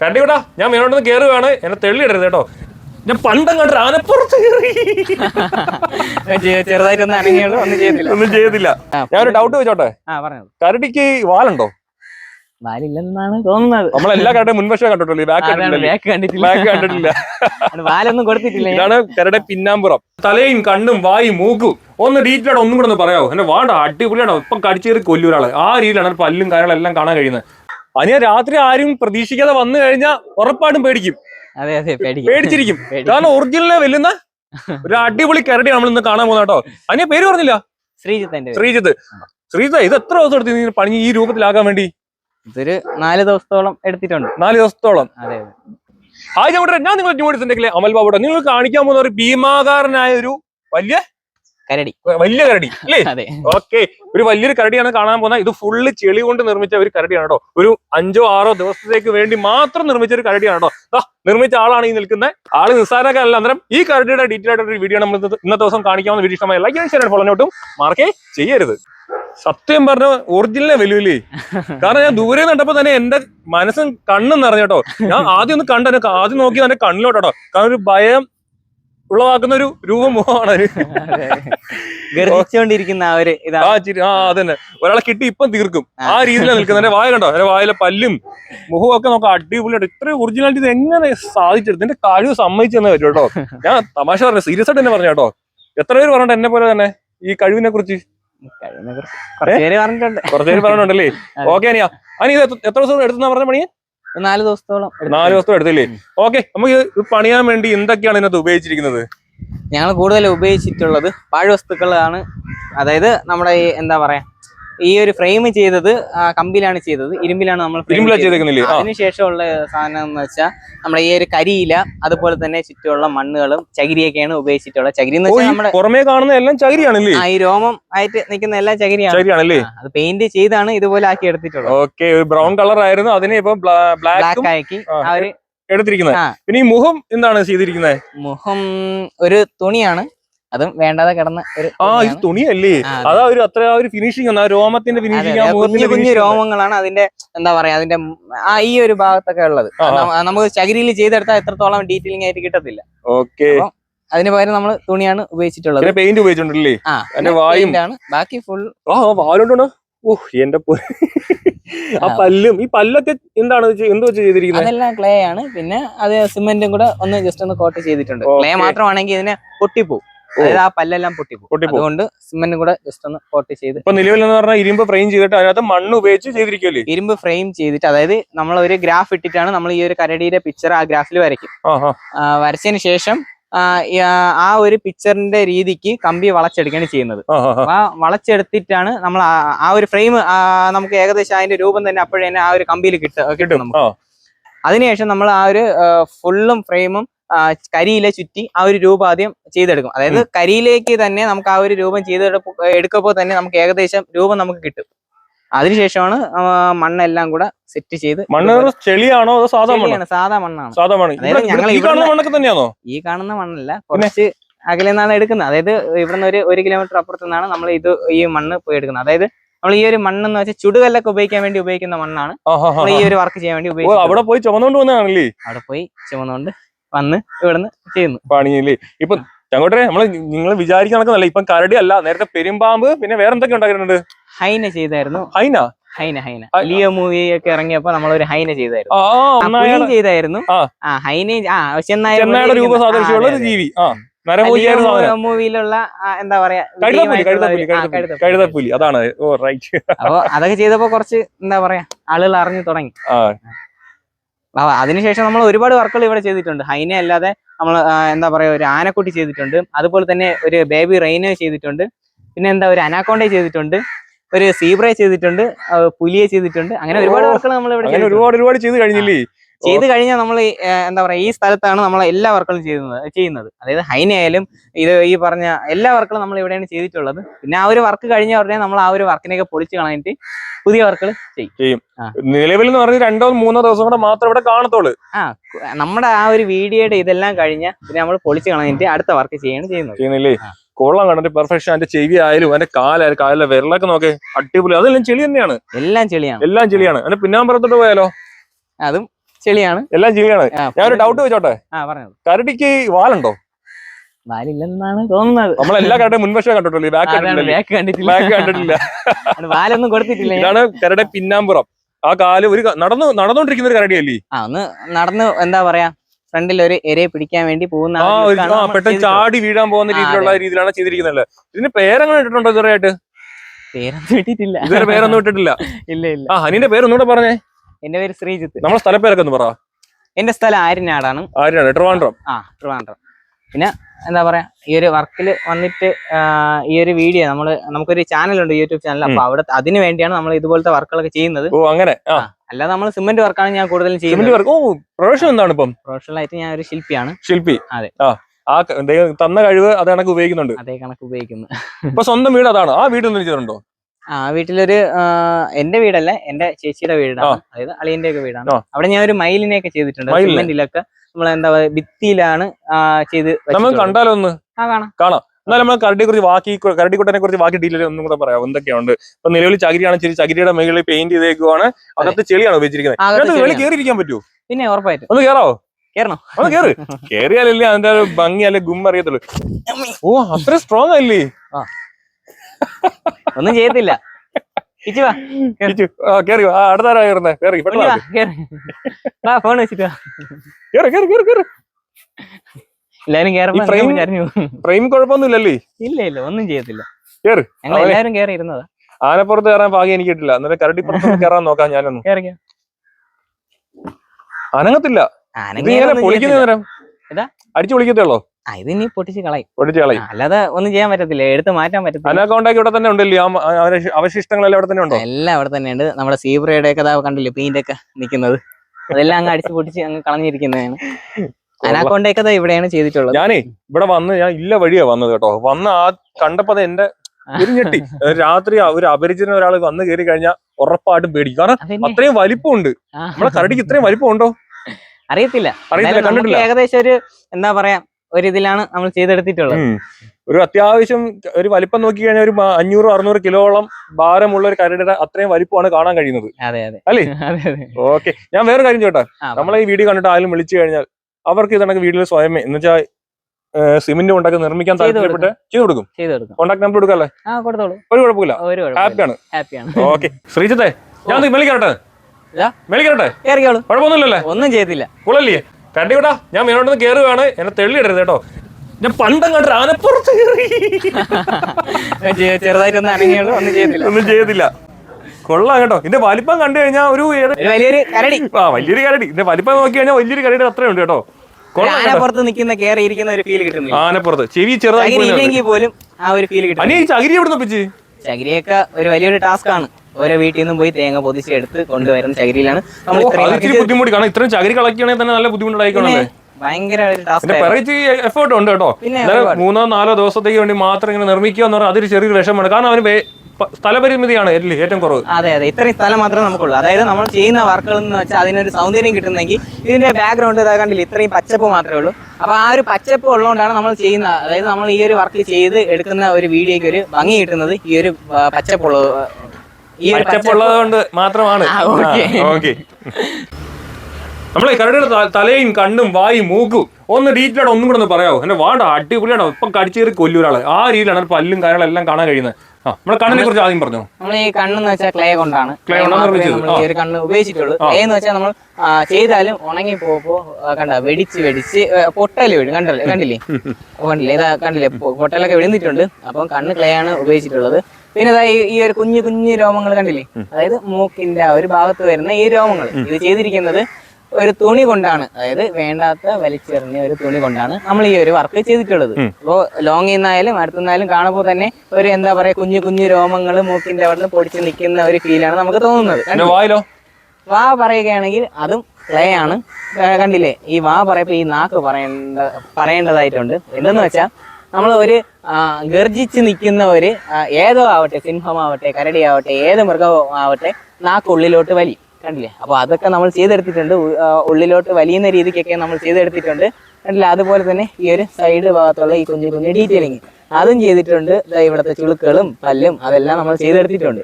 കണ്ടി വിടാ ഞാൻ മേലോട്ട് കയറുകയാണ് എന്നെ തെള്ളിയിടരുത് കേട്ടോ. ഞാൻ പണ്ടം ആനപ്പുറത്ത് കയറി പുറത്ത് ചെറുതായിട്ടൊന്ന് അനങ്ങിയുള്ളൂ ഒന്നും ചെയ്തില്ല. ആ, ഞാനൊരു ഡൗട്ട് വെച്ചോട്ടെ കരടിക്ക് വാലുണ്ടോ? വാലില്ലെന്നാണ് തോന്നുന്നത്. നമ്മളെല്ലാ കരടെ മുൻവശം കണ്ടിട്ടുള്ളൂ ബാക്ക് കണ്ടിട്ടില്ല. വാലൊന്നും കൊടുത്തിട്ടില്ല. ഇതാണ് കരടെ പിന്നാമ്പുറം. തലയും കണ്ണും വായും മൂക്കും. ഒന്ന് ഡീറ്റെയിൽ ഒന്നും കൂടെ ഒന്ന് പറയാമോ എന്നെ വാണ്ട അടിപൊളിയാണോ? ഇപ്പൊ കടിച്ചേറി കൊല്ലൂരാൾ ആ രീതിയിലാണ് പല്ലും കാര്യങ്ങളെല്ലാം കാണാൻ കഴിയുന്നത്. അനിയ രാത്രി ആരും പ്രതീക്ഷിക്കാതെ വന്നു കഴിഞ്ഞാൽ ഉറപ്പായിട്ടും പേടിക്കും. അതെ അതെ പേടിച്ചിരിക്കും. കാരണം ഒറിജിനലിനെ വെല്ലുന്ന ഒരു അടിപൊളി കരടി നമ്മൾ ഇന്ന് കാണാൻ പോകുന്ന കേട്ടോ. അനിയ പേര് പറഞ്ഞില്ല? ശ്രീജിത്ത്. ശ്രീജിത്ത്. ശ്രീജിത്ത് ഇത് എത്ര ദിവസം എടുത്തു നീ പണി ഈ രൂപത്തിലാകാൻ വേണ്ടി? ഇതൊരു നാല് ദിവസത്തോളം എടുത്തിട്ടുണ്ട്. നാല് ദിവസത്തോളം. അതെ ഹായ് ഞാൻ നിങ്ങൾ ന്യൂഡിസ് ഉണ്ടെങ്കിലേ അമൽ ബാബുടെ നിങ്ങൾ കാണിക്കാൻ പോകുന്ന ഒരു ഭീമാകാരനായ ഒരു വലിയ കരടി. വലിയ കരടി അല്ലേ ഓക്കെ. ഒരു വലിയൊരു കരടിയാണ് കാണാൻ പോകുന്നത്. ഇത് ഫുള്ള് ചെളി കൊണ്ട് നിർമ്മിച്ച ഒരു കരടിയാണ് കേട്ടോ ഒരു അഞ്ചോ ആറോ ദിവസത്തേക്ക് വേണ്ടി മാത്രം നിർമ്മിച്ച ഒരു കരടിയാണ് കേട്ടോ നിർമ്മിച്ച ആളാണ് ഈ നിൽക്കുന്നത് ആൾ നിസ്സാരക്കാരല്ല അന്നേരം ഈ കരടിയുടെ ഡീറ്റെയിൽ ആയിട്ട് ഒരു വീഡിയോ നമ്മൾ ഇന്നത്തെ ദിവസം കാണിക്കാവുന്ന വീഡിയോ ഇഷ്ടമായി ലൈക്ക് ചെയ്യാൻ ഫോളോട്ടും മാർക്കേ ചെയ്യരുത്. സത്യം പറഞ്ഞ ഒറിജിനലെ വെല്ലുവിളി. കാരണം ഞാൻ ദൂരെ കണ്ടപ്പോ തന്നെ എന്റെ മനസ്സും കണ്ണും നിറഞ്ഞു കേട്ടോ ഞാൻ ആദ്യം ഒന്ന് കണ്ടു ആദ്യം നോക്കി എന്റെ കണ്ണിലോട്ടോ കാരണം ഒരു ഭയം ഉളവാക്കുന്ന ഒരു രൂപമുഖമാണ് ഒരു അവർ ഗർഭിച്ചുകൊണ്ടിരിക്കുന്ന ആ ഒരു ആ ചിരി ആ അതന്നെ. ഒരാളെ കിട്ടി ഇപ്പം തീർക്കും. ആ. രീതിയിലാണ് നിൽക്കുന്നത്. എന്റെ വായ കണ്ടോ? എന്റെ വായിലെ പല്ലും മുഖവും ഒക്കെ നമുക്ക് അടിപൊളിയായിട്ട് ഇത്ര ഒറിജിനാലിറ്റി ഇത് എങ്ങനെ സാധിച്ചെടുത്ത്? എന്റെ കഴിവ് സമ്മതിച്ചു തന്നെ പറ്റും കേട്ടോ. ഞാൻ തമാശ പറഞ്ഞു സീരിയസ് ആയിട്ട് തന്നെ പറഞ്ഞു കേട്ടോ. എത്ര പേര് പറഞ്ഞിട്ട് എന്നെ പോലെ തന്നെ ഈ കഴിവിനെ കുറിച്ച്? കുറച്ചേര് കുറിച്ച് കുറച്ച് പറഞ്ഞിട്ടുണ്ട്. കുറച്ചേര് പറഞ്ഞിട്ടുണ്ടല്ലേ? ഓക്കെ അനിയാ. അനി ഇത് എത്ര- ദിവസം എടുത്തെന്നാ പറഞ്ഞ പണി ഒരു നാല് ദിവസത്തോളം നാല് ദിവസം എടുത്തില്ലേ? ഓക്കെ നമുക്ക് ഇത് പണിയാൻ വേണ്ടി എന്തൊക്കെയാണ് ഇതിനകത്ത് ഉപയോഗിച്ചിരിക്കുന്നത്? ഞങ്ങൾ കൂടുതൽ ഉപയോഗിച്ചിട്ടുള്ളത് പാഴ് വസ്തുക്കളാണ് അതായത് നമ്മുടെ ഈ എന്താ പറയാ ഈ ഒരു ഫ്രെയിം ചെയ്തത് കമ്പിലാണ് കമ്പിയിലാണ് ചെയ്തത്. ഇരുമ്പിലാണ് നമ്മൾ അതിനുശേഷമുള്ള സാധനം എന്ന് വെച്ചാൽ നമ്മുടെ ഈ ഒരു കരിയില അതുപോലെ തന്നെ ചുറ്റുമുള്ള മണ്ണുകളും ചകിരിയൊക്കെയാണ് ഉപയോഗിച്ചിട്ടുള്ളത്. ചകിരി എന്ന് വെച്ചാൽ നമ്മുടെ പുറമേ കാണുന്ന എല്ലാം ചകിരിയാണല്ലേ? ഈ രോമം ആയിട്ട് നിൽക്കുന്ന എല്ലാം ചകിരിയാണ്. അത് പെയിന്റ് ചെയ്താണ് ഇതുപോലെ ആക്കി എടുത്തിട്ടുള്ളത്. ഓക്കെ ബ്രൗൺ കളർ ആയിരുന്നു. അതിനെ ഇപ്പൊ ബ്ലാക്ക് ആക്കി ആ ഒരു എടുത്തിരിക്കുന്നത്. പിന്നെ ഈ മുഖം എന്താണ് ചെയ്തിരിക്കുന്നത്? മുഖം ഒരു തുണിയാണ്. അതും വേണ്ടാതെ കിടന്ന ഒരു ആ ഈ തുണിയല്ലേ? അതാ. ഒരു അത്ര ആ ഒരു ഫിനിഷിംഗ് ആ രോമത്തിന്റെ ഫിനിഷിംഗ് കുഞ്ഞു കുഞ്ഞു രോമങ്ങളാണ് അതിന്റെ എന്താ പറയാ അതിന്റെ ആ ഈ ഒരു ഭാഗത്തൊക്കെ ഉള്ളത്. നമുക്ക് ചകിരിയിൽ ചെയ്തെടുത്താൽ എത്രത്തോളം ഡീറ്റെയിലിംഗ് ആയിട്ട് കിട്ടത്തില്ല. ഓക്കെ. അതിന് പകരം നമ്മൾ തുണിയാണ് ഉപയോഗിച്ചിട്ടുള്ളത്. പെയിന്റ് ഉപയോഗിച്ചിട്ടുണ്ടല്ലേ? ആ വായും. ബാക്കി ഫുൾ ആ വാലുണ്ടോ ഓ എന്റെ ആ. പല്ലും. ഈ പല്ലൊക്കെ എന്താണ് എന്തോ ചെയ്തിരിക്കുന്നത് അതെല്ലാം ക്ലേ ആണ്. പിന്നെ അത് സിമെന്റും കൂടെ ഒന്ന് ജസ്റ്റ് ഒന്ന് കോട്ട് ചെയ്തിട്ടുണ്ട്. ക്ലേ. മാത്രമാണെങ്കിൽ ഇതിനെ പൊട്ടിപ്പോവും. അതായത് ആ പല്ലെല്ലാം പൊട്ടി പൊട്ടിപ്പോവും. അതുകൊണ്ട് സിമെന്റും കൂടെ ജസ്റ്റ് ഒന്ന് കോട്ട് ചെയ്ത് ഇപ്പൊ നിലവിൽ എന്ന് പറഞ്ഞാൽ ഇരുമ്പ് ഫ്രെയിം ചെയ്തിട്ട് അതിനകത്ത് മണ്ണ് ഉപയോഗിച്ച് ചെയ്തിരിക്കുമല്ലേ ഇരുമ്പ് ഫ്രെയിം ചെയ്തിട്ട് അതായത് നമ്മൾ ഒരു ഗ്രാഫ് ഇട്ടിട്ടാണ് നമ്മൾ ഈ ഒരു കരടിയുടെ പിക്ചർ ആ ഗ്രാഫിൽ വരയ്ക്കും. വരച്ചതിന് ശേഷം ആ, ഒരു പിക്ചറിന്റെ രീതിക്ക് കമ്പി വളച്ചെടുക്കുകയാണ് ചെയ്യുന്നത്. ആ വളച്ചെടുത്തിട്ടാണ് നമ്മൾ ആ- ഒരു ഫ്രെയിം നമുക്ക് ഏകദേശം അതിന്റെ രൂപം തന്നെ അപ്പോഴേ ആ ഒരു കമ്പിയിൽ കിട്ടും കിട്ടും കിട്ടും. നമുക്ക്. അതിനുശേഷം നമ്മൾ ആ ഒരു ഫുള്ളും ഫ്രെയിമും കരിയിലെ ചുറ്റി ആ ഒരു രൂപം ആദ്യം ചെയ്തെടുക്കും. അതായത് കരിയിലേക്ക് തന്നെ നമുക്ക് ആ ഒരു രൂപം ചെയ്തെടുപ്പ് എടുക്കുമ്പോൾ തന്നെ നമുക്ക് ഏകദേശം രൂപം നമുക്ക് കിട്ടും. അതിനുശേഷമാണ് മണ്ണെല്ലാം കൂടെ സെറ്റ് ചെയ്ത് മണ്ണ് ചെളിയാണോ അതോ സാധാ മണ്ണാണ്. സാധാ മണ്ണ്. അതായത് ഇവിടെ- ഇവിടെ ഞങ്ങൾ ഈ കാണുന്ന ഇവിടുന്ന് മണ്ണൊക്കെ തന്നെയാണോ? ഈ കാണുന്ന മണ്ണല്ല കുറച്ച് അകലെ നിന്നാണ് എടുക്കുന്നത്. അതായത് ഇവിടുന്ന് ഒരു ഒരു കിലോമീറ്റർ അപ്പുറത്ത് നിന്നാണ് നമ്മൾ ഇത് ഈ മണ്ണ് പോയി എടുക്കുന്നത്. അതായത് നമ്മൾ ഈ ഒരു മണ്ണ് എന്ന് വെച്ചാൽ ചുടുകല്ലൊക്കെ ഉപയോഗിക്കാൻ വേണ്ടി ഉപയോഗിക്കുന്ന മണ്ണാണ്. നമ്മൾ ഈ ഒരു വർക്ക് ചെയ്യാൻ വേണ്ടി ഉപയോഗിക്കുന്നത്. അവിടെ പോയി ചുമന്നുകൊണ്ട് വന്നതാണല്ലേ? അവിടെ പോയി ചുമന്നുകൊണ്ട് വന്ന് ഇവിടുന്ന് ചെയ്യുന്നു. പണിയില്ലേ ഇപ്പൊ ചങ്ങോട്ടെ നമ്മൾ നിങ്ങൾ വിചാരിക്കാൻ ഇപ്പം കരടി അല്ല നേരത്തെ പെരുമ്പാമ്പ് പിന്നെ വേറെ എന്തൊക്കെ ഉണ്ടാക്കിയിട്ടുണ്ട്? ഹൈന ചെയ്തായിരുന്നു. ഹൈന? ഹൈന ഹൈന. വലിയ ലിയോ മൂവി ഒക്കെ ഇറങ്ങിയപ്പോ നമ്മൾ ഒരു ഹൈന ചെയ്തായിരുന്നു. ചെയ്തായിരുന്നു. ആ. ഹൈന ആ ചെന്നായ ചെന്നായുടെ രൂപ സാദൃശ്യമുള്ള ഒരു ജീവി. ആ മൂവിയിലുള്ള എന്താ പറയാ കഴുതപ്പുലി അതാണ്. Oh right. അപ്പൊ അതൊക്കെ ചെയ്തപ്പോ കുറച്ച് എന്താ പറയാ ആളുകൾ അറിഞ്ഞു തുടങ്ങി. അതിനുശേഷം നമ്മൾ ഒരുപാട് വർക്കുകൾ ഇവിടെ ചെയ്തിട്ടുണ്ട്. ഹൈന അല്ലാതെ നമ്മൾ എന്താ പറയുക ഒരു ആനക്കുട്ടി ചെയ്തിട്ടുണ്ട്. അതുപോലെ തന്നെ ഒരു ബേബി റെയിനോ ചെയ്തിട്ടുണ്ട്. പിന്നെ എന്താ ഒരു അനാക്കോണ്ടെ ചെയ്തിട്ടുണ്ട്. ഒരു സീബ്രയെ ചെയ്തിട്ടുണ്ട്. പുലിയെ ചെയ്തിട്ടുണ്ട്. അങ്ങനെ ഒരുപാട് വർക്കുകൾ നമ്മൾ ഇവിടെ. ഒരുപാട് ഒരുപാട് ചെയ്ത് കഴിഞ്ഞില്ലേ? ചെയ്ത് കഴിഞ്ഞാൽ നമ്മൾ എന്താ പറയാ ഈ സ്ഥലത്താണ് നമ്മൾ എല്ലാ വർക്കുകളും ചെയ്യുന്നത് ചെയ്യുന്നത്. അതായത് ഹൈന ആയാലും ഇത് ഈ പറഞ്ഞ എല്ലാ വർക്കുകളും നമ്മൾ ഇവിടെയാണ് ചെയ്തിട്ടുള്ളത്. പിന്നെ ആ ഒരു വർക്ക് കഴിഞ്ഞ ഉടനെ നമ്മൾ ആ ഒരു വർക്കിനെയൊക്കെ പൊളിച്ച് കളഞ്ഞിട്ട് പുതിയ വർക്കുകൾ ചെയ്യും. നിലവിൽ എന്ന് പറഞ്ഞാൽ രണ്ടോ മൂന്നോ ദിവസം കൂടെ മാത്രം ഇവിടെ കാണത്തുള്ളൂ. ആ നമ്മുടെ ആ ഒരു വീഡിയോയുടെ ഇതെല്ലാം കഴിഞ്ഞ പിന്നെ നമ്മൾ പൊളിച്ച് കളഞ്ഞിട്ട് അടുത്ത വർക്ക് ചെയ്യാണ് ചെയ്യുന്നത്. ചെയ്യുന്നില്ലേ? കണ്ടിട്ട് പെർഫെക്ഷൻ അതിന്റെ ചെവി ആയാലും അതിന്റെ കാലായാലും കാലിലെ വിരലൊക്കെ നോക്കേ. അടിപൊളി. അതെല്ലാം ചെളി തന്നെയാണ്. എല്ലാം ചെളിയാണ്. എല്ലാം ചെളിയാണ്. അതിന്റെ പിന്നാമ്പറത്തോട്ട് പോയാലോ? അതും ചെളിയാണ്. എല്ലാം ചെളിയാണ്. ഞാൻ ഞാനൊരു ഡൗട്ട് വെച്ചോട്ടെ കരടിക്ക് വാലുണ്ടോ? വാലില്ലെന്നാണ് തോന്നുന്നത്. നമ്മളെല്ലാ കരടെ മുൻവശം കണ്ടിട്ടുള്ളൂ ബാക്ക് കണ്ടിട്ടില്ല. കണ്ടിട്ടില്ല. വാലൊന്നും കൊടുത്തിട്ടില്ല. ഇതാണ് കരടെ പിന്നാമ്പുറം. ആ കാൽ ഒരു നടന്നു നടന്നുകൊണ്ടിരിക്കുന്ന ഒരു കരടിയല്ലേ? ആ ഒന്ന് നടന്ന് എന്താ പറയാ ഫ്രണ്ടിൽ ഒരു എരയെ പിടിക്കാൻ വേണ്ടി പോകുന്ന നമ്മൾ പെട്ടെന്ന് ചാടി വീഴാൻ പോകുന്ന രീതിയിലുള്ള രീതിയിലാണ് ചെയ്തിരിക്കുന്നത്. ഇതിന് പേരങ്ങനെ ഇട്ടിട്ടുണ്ടോ ഇതുവരെയായിട്ട് പേരൊന്നും ഇട്ടിട്ടില്ല. ഇതുവരെ പേരൊന്നും ഇട്ടിട്ടില്ല. ഇല്ല ഇല്ല. ആ ഹനീന്റെ പേര് ഒന്നുകൂടെ പറഞ്ഞേ. എന്റെ പേര് ശ്രീജിത്ത്. സ്ഥല സ്ഥലപ്പേരൊക്കെ ഒന്ന് പറ. എന്റെ സ്ഥലം ആര്യനാടാണ്. ആര്യനാട് ട്രിവാൻഡ്രം. ആ ട്രിവാൻഡ്രം. പിന്നെ എന്താ പറയാ ഈ ഒരു വർക്കിൽ വന്നിട്ട് ഈ ഒരു വീഡിയോ നമ്മൾ നമുക്കൊരു ചാനലുണ്ട് യൂട്യൂബ് ചാനൽ അപ്പൊ അവിടെ അതിന് വേണ്ടിയാണ് നമ്മൾ ഇതുപോലത്തെ വർക്കുകളൊക്കെ ചെയ്യുന്നത്. ഓ അങ്ങനെ. അല്ല അല്ലാതെ നമ്മൾ സിമെന്റ് വർക്കാണ് ഞാൻ കൂടുതലും ചെയ്യുന്നത്. ഓ പ്രൊഫഷൻ എന്താണ് ഇപ്പം? പ്രൊഫഷണൽ ആയിട്ട് ഞാൻ ഒരു ശില്പിയാണ്. ശില്പി. അതെ. ആ തന്ന കഴിവ് അത് കണക്ക് ഉപയോഗിക്കുന്നുണ്ട്. അതേ കണക്ക് ഉപയോഗിക്കുന്നു. ഇപ്പൊ സ്വന്തം വീട് അതാണ്. ആ വീട് ചെയ്തിട്ടുണ്ടോ ആ വീട്ടിലൊരു എന്റെ വീടല്ല എന്റെ ചേച്ചിയുടെ വീടാണ്. അതായത് അളിയന്റെ ഒക്കെ വീടാണ് അവിടെ ഞാൻ ഒരു മയിലിനെയൊക്കെ ചെയ്തിട്ടുണ്ട്. മയിലിനെ? സിമെന്റിലൊക്കെ നമ്മൾ എന്താ പറയുക ഭിത്തിയിലാണ് ചെയ്ത് നമുക്ക്. കണ്ടാലോ ഒന്ന്? ആ കാണാം. എന്നാൽ നമ്മൾ കരടിയെ കുറിച്ച് ബാക്കി കരടിക്കുട്ടനെ കുറിച്ച് ബാക്കി ഡീറ്റെയിൽ ഒന്നും കൂടെ പറയാം. എന്തൊക്കെയുണ്ട്? ഇപ്പൊ നിലവിൽ ചകിരിയാണ് ശരി ചകിരിയുടെ മേളിൽ പെയിന്റ് ചെയ്തേക്കുവാണ്. അകത്ത് ചെളിയാണ് ഉപയോഗിച്ചിരിക്കുന്നത്? വെളി. കയറിയിരിക്കാൻ പറ്റുമോ പിന്നെ ഉറപ്പായിട്ട്. ഒന്ന് കേറാവോ? കേറണോ? ഒന്ന് കേറ്. കേറിയാലല്ലേ അതിന്റെ ഭംഗി അല്ലെ ഗും അറിയത്തുള്ളൂ ഓ അത്ര സ്ട്രോങ് അല്ലേ ഒന്നും ചെയ്യത്തില്ല. കേറി വാ. ആ അടുത്ത ആരാ കയറുന്നേ? കേറി പെട്ടെന്ന് ഫോൺ വെച്ചിട്ട് കേറി കേറി കേറി കേറി. എല്ലാരും. ഫ്രെയിം ഇല്ല ഇല്ല ഒന്നും ചെയ്യത്തില്ല. കേറ്. ഞങ്ങൾ എല്ലാരും കേറി ഇരുന്നതാ ആനപ്പുറത്ത് കയറാൻ ഭാഗ്യം എനിക്ക് കിട്ടില്ല അന്നേരം കരടിപ്പുറത്ത് കയറാൻ നോക്കാം ഞാനൊന്നും. അനങ്ങത്തില്ല? അടിച്ചു വിളിക്കത്തേ ആ ഇത് ഇനി പൊട്ടിച്ച് കളയും. പൊട്ടിച്ച് കളയും. അല്ലാതെ ഒന്നും ചെയ്യാൻ പറ്റത്തില്ല. എടുത്ത് മാറ്റാൻ പറ്റത്തില്ല. അനാക്കൗണ്ടാക്കി ഇവിടെ തന്നെ ഉണ്ടല്ലോ. അവശിഷ്ടങ്ങളെല്ലാം അവിടെ തന്നെ ഉണ്ടോ? എല്ലാം അവിടെ തന്നെയുണ്ട് നമ്മുടെ സീബ്രയുടെ ഒക്കെ കണ്ടില്ലേ പെയിന്റ് ഒക്കെ നിക്കുന്നത്. അതെല്ലാം അങ്ങ് അടിച്ച് പൊട്ടിച്ച് അങ്ങ് കളഞ്ഞിരിക്കുന്നതാണ്. അനാക്കൊണ്ടൊക്കെ ഇവിടെയാണ് ചെയ്തിട്ടുള്ളത്. ഞാനേ ഇവിടെ വന്ന് ഞാൻ ഇല്ല വഴിയാ വന്നത് കേട്ടോ. വന്ന് ആ കണ്ടപ്പോ എന്റെ ഒരു ഞെട്ടി രാത്രി ഒരു അപരിചിതൻ ഒരാൾ വന്ന് കയറി കഴിഞ്ഞാൽ ഉറപ്പായിട്ടും പേടിക്കും. കാരണം അത്രയും വലിപ്പമുണ്ട്. നമ്മളെ കരടിക്ക് ഇത്രയും വലിപ്പമുണ്ടോ? അറിയത്തില്ല. അറിയത്തില്ല കണ്ടിട്ടില്ല. ഏകദേശം ഒരു എന്താ പറയാ ഒരു ഇതിലാണ് നമ്മൾ ചെയ്തെടുത്തിട്ടുള്ളത്. ഒരു അത്യാവശ്യം ഒരു വലിപ്പം നോക്കി കഴിഞ്ഞാൽ ഒരു അഞ്ഞൂറ് അറുന്നൂറ് കിലോളം ഭാരമുള്ള ഒരു കരടിയുടെ അത്രയും വലിപ്പമാണ് കാണാൻ കഴിയുന്നത്. അതെ അതെ. അല്ലേ? ഓക്കെ. ഞാൻ വേറെ കാര്യം ചോട്ടെ നമ്മളെ ഈ വീഡിയോ കണ്ടിട്ട് ആരും വിളിച്ചു കഴിഞ്ഞാൽ അവർക്ക് ഇതാണെങ്കിൽ വീട്ടിൽ സ്വയമേ എന്ന് വെച്ചാൽ സിമെന്റ് കൊണ്ടൊക്കെ നിർമ്മിക്കാൻ താല്പര്യപ്പെട്ട് ചെയ്തു കൊടുക്കും. കോൺടാക്ട് നമ്പർ കൊടുക്കല്ലേ? ഒരു കുഴപ്പമില്ല. ഹാപ്പിയാണ് ഹാപ്പിയാണ് ഓക്കെ. ശ്രീജിത്തെ ഞാൻ. മെളിക്കട്ടെ കേറിക്കോളൂ. കുഴപ്പമൊന്നുമില്ലല്ലേ? ഒന്നും ചെയ്തില്ല. കുളല്ലേ? കണ്ടി വിടാ ഞാൻ മേലോട്ട് നിന്ന് കയറുകയാണ് എന്നെ തെള്ളിയിടരുത് കേട്ടോ. ഞാൻ പണ്ടം കണ്ടു ആനപ്പുറത്ത് ചെറുതായിട്ടൊന്നും അനങ്ങിയുള്ളൂ ഒന്നും ചെയ്തില്ല. ഒന്നും കൊള്ളാം കേട്ടോ. ഇതിന്റെ വലിപ്പം കണ്ടു കഴിഞ്ഞാൽ ഒരു വലിയൊരു കരടി. ആ വലിയൊരു കരടി. ഇതിന്റെ വലിപ്പം നോക്കി കഴിഞ്ഞാൽ വലിയൊരു കരടി കേട്ടോ. കൊള്ളാം കേട്ടോ. പുറത്ത് നിൽക്കുന്ന ഇരിക്കുന്ന ഒരു ഫീൽ ആനപ്പുറത്ത്. ചെവി ചെറുതായി പോലും ആ ഒരു ഫീൽ കിട്ടും ചകിരി എവിടെ നിപ്പിച്ച് ചകിരിയൊക്കെ ഒരു വലിയൊരു ടാസ്ക് ആണ്. ഓരോ വീട്ടിൽ നിന്നും പോയി തേങ്ങ പൊതിച്ച് എടുത്ത് കൊണ്ടുവരുന്ന ചകിരിയിലാണ്. നമ്മൾ ഇത്രയും ബുദ്ധിമുട്ട് കാരണം ഇത്രയും ചകിരി കളക്കുകയാണെങ്കിൽ തന്നെ നല്ല ബുദ്ധിമുട്ടായിക്കോണല്ലേ ഭയങ്കര എഫേർട്ട് ഉണ്ട് കേട്ടോ. മൂന്നോ നാലോ ദിവസത്തേക്ക് വേണ്ടി മാത്രം ഇങ്ങനെ നിർമ്മിക്കുക എന്ന് പറഞ്ഞാൽ അതൊരു ചെറിയൊരു വിഷമമാണ്. കാരണം അവന് സ്ഥലപരിമിതിയാണ് ഏറ്റവും ഏറ്റവും കുറവ്. അതെ അതെ. ഇത്രയും സ്ഥലം മാത്രമേ നമുക്കുള്ളൂ. അതായത് നമ്മൾ ചെയ്യുന്ന വർക്കുകൾ എന്ന് വെച്ചാൽ അതിനൊരു സൗന്ദര്യം കിട്ടുന്നെങ്കിൽ ഇതിന്റെ ബാക്ക്ഗ്രൗണ്ട് കണ്ടില്ല? ഇത്രയും പച്ചപ്പ് മാത്രമേ ഉള്ളൂ. അപ്പൊ ആ ഒരു പച്ചപ്പ് ഉള്ളതുകൊണ്ടാണ് നമ്മൾ ചെയ്യുന്ന അതായത് നമ്മൾ ഈ ഒരു വർക്ക് ചെയ്ത് എടുക്കുന്ന ഒരു വീഡിയോയ്ക്ക് ഒരു ഭംഗി കിട്ടുന്നത് ഈ ഒരു ആ, പച്ചപ്പുള്ളത് കൊണ്ട് മാത്രമാണ് ഓക്കേ. നമ്മളെ കരടിയുടെ തലയും കണ്ണും വായും മൂക്കും ഒന്ന് ഡീറ്റെയിൽഡ് ഒന്നും കൂടെ ഒന്ന് പറയാമോ എന്റെ വാണ്ട അടിപൊളിയാണ്? ഇപ്പം കടിച്ചേറി കൊല്ലു ഒരാൾ. ആ രീതിയിലാണ് പല്ലും കാര്യങ്ങളെല്ലാം കാണാൻ കഴിയുന്നത്. ആ നമ്മളെ കണ്ണിനെ കുറിച്ച് ആദ്യം പറഞ്ഞു? നമ്മൾ ഈ കണ്ണെന്ന് വെച്ചാൽ ക്ലേ കൊണ്ടാണ്. Clay കൊണ്ടാണ് ഒരു കണ്ണ് ഉപയോഗിച്ചിട്ടുള്ളൂ. ക്ലേ എന്ന് വെച്ചാൽ നമ്മൾ ചെയ്താലും ഉണങ്ങി പോകുമ്പോ കണ്ട വെടിച്ച് വെടിച്ച് പൊട്ടൽ വീഴും. കണ്ടല്ലേ കണ്ടില്ലേ? കണ്ടില്ലേ? ഇതാ കണ്ടില്ലേ? പൊട്ടലൊക്കെ വിഴുന്നിട്ടുണ്ട്. അപ്പം കണ്ണ് ക്ലേ ആണ് ഉപയോഗിച്ചിട്ടുള്ളത്. പിന്നെ ഇതാ ഈ- ഈ ഒരു കുഞ്ഞു കുഞ്ഞു രോമങ്ങൾ കണ്ടില്ലേ? അതായത് മൂക്കിന്റെ ആ ഒരു ഭാഗത്ത് വരുന്ന ഈ രോമങ്ങൾ. ഇത് ചെയ്തിരിക്കുന്നത് ഒരു തുണി കൊണ്ടാണ് അതായത് വേണ്ടാത്ത വലിച്ചെറിഞ്ഞ ഒരു തുണി കൊണ്ടാണ് നമ്മൾ ഈ ഒരു വർക്ക് ചെയ്തിട്ടുള്ളത്. അപ്പോ ലോങ്ങിൽ നിന്നായാലും അടുത്തുനിന്നായാലും കാണുമ്പോൾ തന്നെ ഒരു എന്താ പറയാ കുഞ്ഞു കുഞ്ഞു രോമങ്ങൾ മൂക്കിന്റെ അവിടെ നിന്ന് പൊടിച്ച് നിൽക്കുന്ന ഒരു ഫീലാണ് നമുക്ക് തോന്നുന്നത്. വായിലോ? വാ പറയുകയാണെങ്കിൽ അതും ക്ലേ ആണ്. കണ്ടില്ലേ? ഈ വാ പറയപ്പോ ഈ നാക്ക് പറയേണ്ട പറയേണ്ടതായിട്ടുണ്ട്. എന്തെന്ന് വെച്ചാൽ നമ്മൾ ഒരു ഗർജിച്ച് നിൽക്കുന്ന ഒരു ഏതോ ആവട്ടെ സിംഹമാവട്ടെ കരടിയാവട്ടെ ഏത് മൃഗവും ആവട്ടെ നാക്ക് ഉള്ളിലോട്ട് വലി. കണ്ടില്ലേ? അപ്പൊ അതൊക്കെ നമ്മൾ ചെയ്തെടുത്തിട്ടുണ്ട്. ഉള്ളിലോട്ട് വലിയുന്ന രീതിക്കൊക്കെ നമ്മൾ ചെയ്തെടുത്തിട്ടുണ്ട്. കണ്ടില്ലേ? അതുപോലെ തന്നെ ഈ ഒരു സൈഡ് ഭാഗത്തുള്ള ഈ കുഞ്ഞു കുഞ്ഞു ഡീറ്റെയിലിങ് അതും ചെയ്തിട്ടുണ്ട്. ഇവിടുത്തെ ചുളുക്കുകളും പല്ലും അതെല്ലാം നമ്മൾ ചെയ്തെടുത്തിട്ടുണ്ട്.